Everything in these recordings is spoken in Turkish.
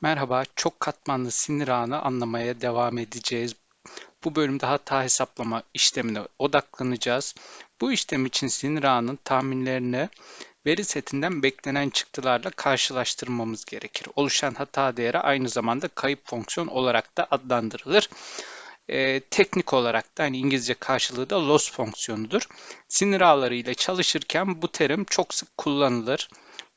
Merhaba, çok katmanlı sinir ağını anlamaya devam edeceğiz. Bu bölümde hata hesaplama işlemine odaklanacağız. Bu işlem için sinir ağının tahminlerini veri setinden beklenen çıktılarla karşılaştırmamız gerekir. Oluşan hata değeri aynı zamanda kayıp fonksiyon olarak da adlandırılır. Ee, teknik olarak da hani İngilizce karşılığı da loss fonksiyonudur. Sinir ağları ile çalışırken bu terim çok sık kullanılır.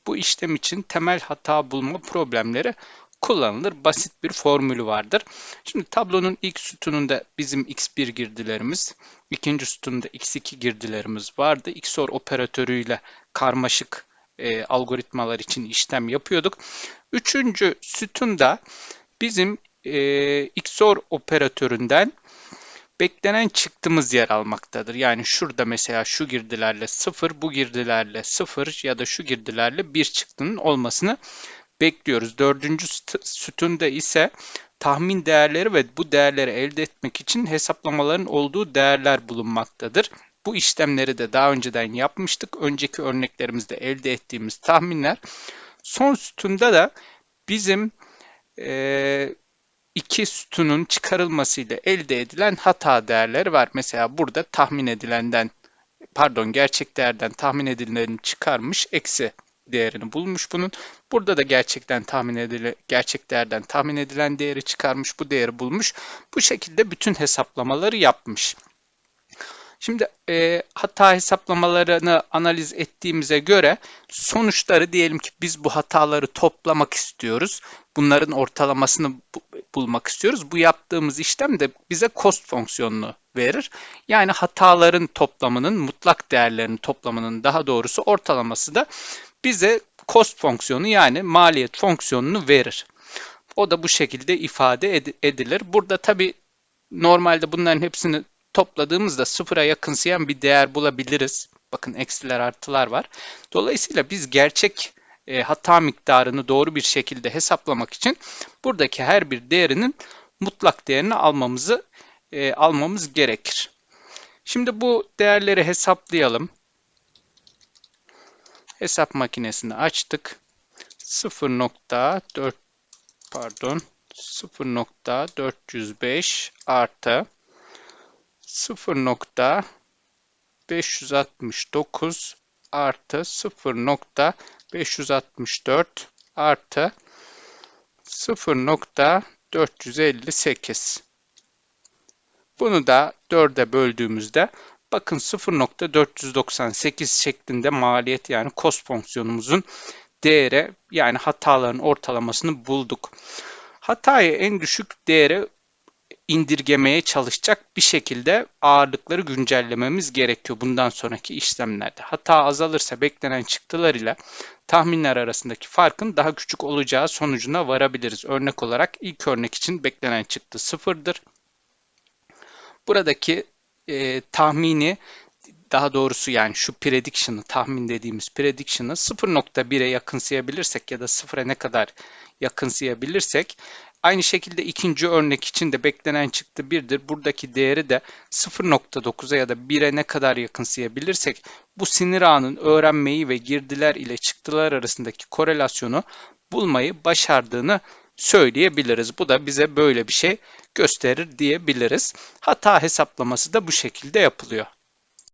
Bu işlem için temel hata bulma problemleri kullanılır. Basit bir formülü vardır. Şimdi tablonun ilk sütununda bizim x1 girdilerimiz, ikinci sütununda x2 girdilerimiz vardı. XOR operatörüyle karmaşık e, algoritmalar için işlem yapıyorduk. Üçüncü sütunda bizim e, XOR operatöründen beklenen çıktımız yer almaktadır. Yani şurada mesela şu girdilerle 0, bu girdilerle 0 ya da şu girdilerle 1 çıktının olmasını bekliyoruz. Dördüncü sütunda ise tahmin değerleri ve bu değerleri elde etmek için hesaplamaların olduğu değerler bulunmaktadır. Bu işlemleri de daha önceden yapmıştık. Önceki örneklerimizde elde ettiğimiz tahminler. Son sütunda da bizim e, iki sütunun çıkarılmasıyla elde edilen hata değerleri var. Mesela burada tahmin edilenden pardon gerçek değerden tahmin edileni çıkarmış eksi değerini bulmuş bunun. Burada da gerçekten tahmin edilen gerçek değerden tahmin edilen değeri çıkarmış, bu değeri bulmuş. Bu şekilde bütün hesaplamaları yapmış. Şimdi e, hata hesaplamalarını analiz ettiğimize göre sonuçları diyelim ki biz bu hataları toplamak istiyoruz. Bunların ortalamasını bu, bulmak istiyoruz. Bu yaptığımız işlem de bize cost fonksiyonunu verir. Yani hataların toplamının mutlak değerlerinin toplamının daha doğrusu ortalaması da bize cost fonksiyonu yani maliyet fonksiyonunu verir. O da bu şekilde ifade edilir. Burada tabi normalde bunların hepsini topladığımızda sıfıra yakınsayan bir değer bulabiliriz. Bakın eksiler artılar var. Dolayısıyla biz gerçek e, hata miktarını doğru bir şekilde hesaplamak için buradaki her bir değerinin mutlak değerini almamızı e, almamız gerekir. Şimdi bu değerleri hesaplayalım. Hesap makinesini açtık. 0.4 pardon 0.405 artı 0.569 artı 0.564 artı 0.458 bunu da 4'e böldüğümüzde bakın 0.498 şeklinde maliyet yani cost fonksiyonumuzun değeri yani hataların ortalamasını bulduk. Hatayı en düşük değere indirgemeye çalışacak bir şekilde ağırlıkları güncellememiz gerekiyor bundan sonraki işlemlerde. Hata azalırsa beklenen çıktılar ile tahminler arasındaki farkın daha küçük olacağı sonucuna varabiliriz. Örnek olarak ilk örnek için beklenen çıktı sıfırdır. Buradaki e, tahmini daha doğrusu yani şu prediction'ı tahmin dediğimiz prediction'ı 0.1'e yakınsayabilirsek ya da 0'a ne kadar yakınsayabilirsek aynı şekilde ikinci örnek için de beklenen çıktı 1'dir. Buradaki değeri de 0.9'a ya da 1'e ne kadar yakınsayabilirsek bu sinir ağının öğrenmeyi ve girdiler ile çıktılar arasındaki korelasyonu bulmayı başardığını söyleyebiliriz. Bu da bize böyle bir şey gösterir diyebiliriz. Hata hesaplaması da bu şekilde yapılıyor.